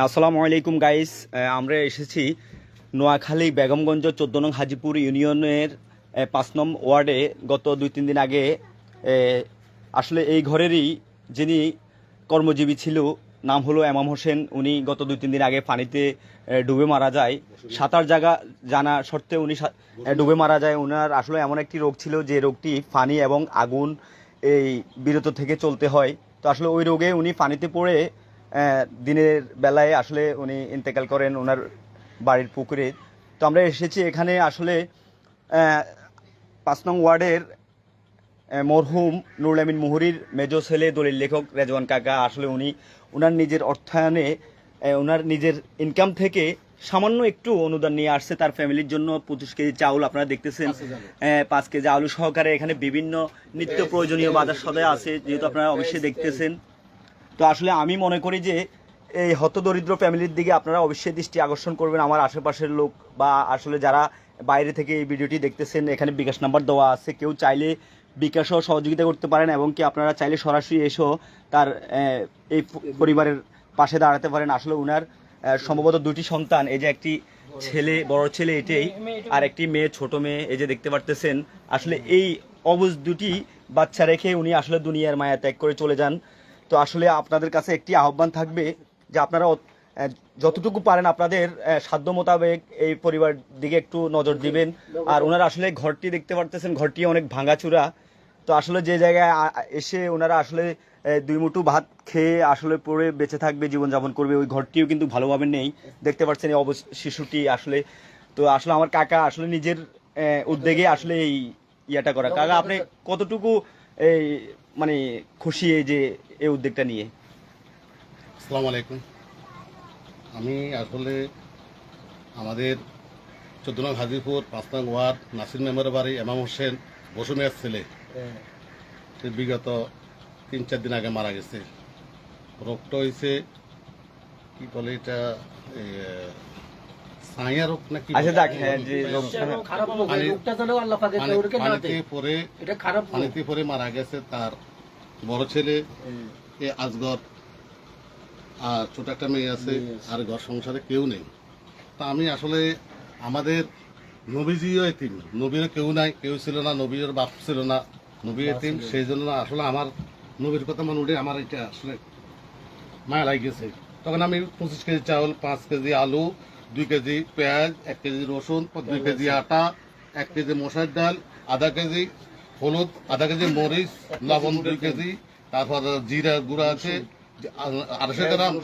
আসসালামু আলাইকুম গাইস আমরা এসেছি নোয়াখালী বেগমগঞ্জ চোদ্দ নং হাজিপুর ইউনিয়নের পাঁচ নং ওয়ার্ডে। গত দুই তিন দিন আগে আসলে এই ঘরেরই যিনি কর্মজীবী ছিল, নাম হলো এমাম হোসেন। উনি গত দুই তিন দিন আগে পানিতে ডুবে মারা যায়। সাঁতার জায়গা জানা সত্ত্বেও উনি ডুবে মারা যায়। ওনার আসলে এমন একটি রোগ ছিল যে রোগটি পানি এবং আগুন এই বিরত থেকে চলতে হয়। তো আসলে ওই রোগে উনি পানিতে পড়ে দিনের বেলায় আসলে উনি ইন্তেকাল করেন ওনার বাড়ির পুকুরে। তো আমরা এসেছি এখানে আসলে পাঁচ নং ওয়ার্ডের মরহুম নুরুল আমিন মুহুরির মেজ ছেলে দলিল লেখক রেজওয়ান কাকা আসলে উনি ওনার নিজের অর্থায়নে ওনার নিজের ইনকাম থেকে সামান্য একটু অনুদান নিয়ে আসছে তার ফ্যামিলির জন্য। পঁচিশ কেজি চাউল আপনারা দেখতেছেন। পাঁচ কেজি আলু। সহকারে এখানে বিভিন্ন নিত্য প্রয়োজনীয় বাজার সদায় আছে যেহেতু আপনারা অবশ্যই দেখতেছেন। তো আসলে আমি মনে করি যে এই হতদরিদ্র ফ্যামিলির দিকে আপনারা অবশ্যই দৃষ্টি আকর্ষণ করবেন। আমার আশেপাশের লোক বা আসলে যারা বাইরে থেকে এই ভিডিওটি দেখতেছেন, এখানে বিকাশ নাম্বার দেওয়া আছে। কেউ চাইলে বিকাশও সহযোগিতা করতে পারেন এবং কি আপনারা চাইলে সরাসরি এসেও তার এই পরিবারের পাশে দাঁড়াতে পারেন। আসলে উনার সম্ভবত দুটি সন্তান, এই যে একটি ছেলে, বড় ছেলে এটাই, আর একটি মেয়ে, ছোট মেয়ে, এই যে দেখতে পারতেছেন। আসলে এই অবুজ দুটি বাচ্চা রেখে উনি আসলে দুনিয়ার মায়া ত্যাগ করে চলে যান। তো আসলে আপনাদের কাছে একটি আহ্বান থাকবে যে আপনারা যতটুকু পারেন আপনাদের সাধ্য মোতাবেক এই পরিবার দিকে একটু নজর দিবেন। আর ওনারা আসলে ঘরটি দেখতে পারতেছেন, ঘরটি অনেক ভাঙাচুরা। তো আসলে যে জায়গায় এসে ওনারা আসলে দুই মুঠো ভাত খেয়ে আসলে পড়ে বেঁচে থাকবে, জীবনযাপন করবে, ওই ঘরটিও কিন্তু ভালোভাবে নেই। দেখতে পাচ্ছেন এই শিশুটি আসলে। তো আসলে আমার কাকা আসলে নিজের উদ্যোগে আসলে এই ইয়াটা করা। কাকা, আপনি কতটুকু এই মানে খুশি এই যে, এই উদ্যোগটা নিয়ে। আসসালামু আলাইকুম। আমি আসলে আমাদের চোদ্দ নং হাজিপুর পাঁচ নং ওয়ার্ড নাসির মেম্বার বাড়ি এমাম হোসেন বসুমিয়ার ছেলে। বিগত তিন চার দিন আগে মারা গেছে। রোগটা হয়েছে কি বলে এটা এ, রোগ নাকি আচ্ছা দেখ হ্যাঁ যে খারাপ লোক যেন আল্লাহ পাকে ওরকে না দেয় পরে এটা খারাপ পানিতে পরে মারা গেছে তার বড় ছেলে এ আজগর। আর ছোট একটা মেয়ে আছে আর ঘর সংসারে কেউ নেই। তা আমি আসলে আমাদের নবীজিও এতিম। নবীরও কেউ নাই কেউ ছিল না নবীর বাপ ছিল না নবী এতিম সেই জন্য আসলে আমার নবীর কথা মনে উঠে আমার এটা আসলে মায়া লাগিয়েছে তখন আমি পঁচিশ কেজি চাউল পাঁচ কেজি আলু দুই কেজি পেঁয়াজ এক কেজি রসুন দুই কেজি আটা এক কেজি মশার ডাল আধা কেজি হলুদ আধা কেজি মরিচ লবণ দুই কেজি তারপর জিরা গুঁড়া আছে আড়াইশো গ্রাম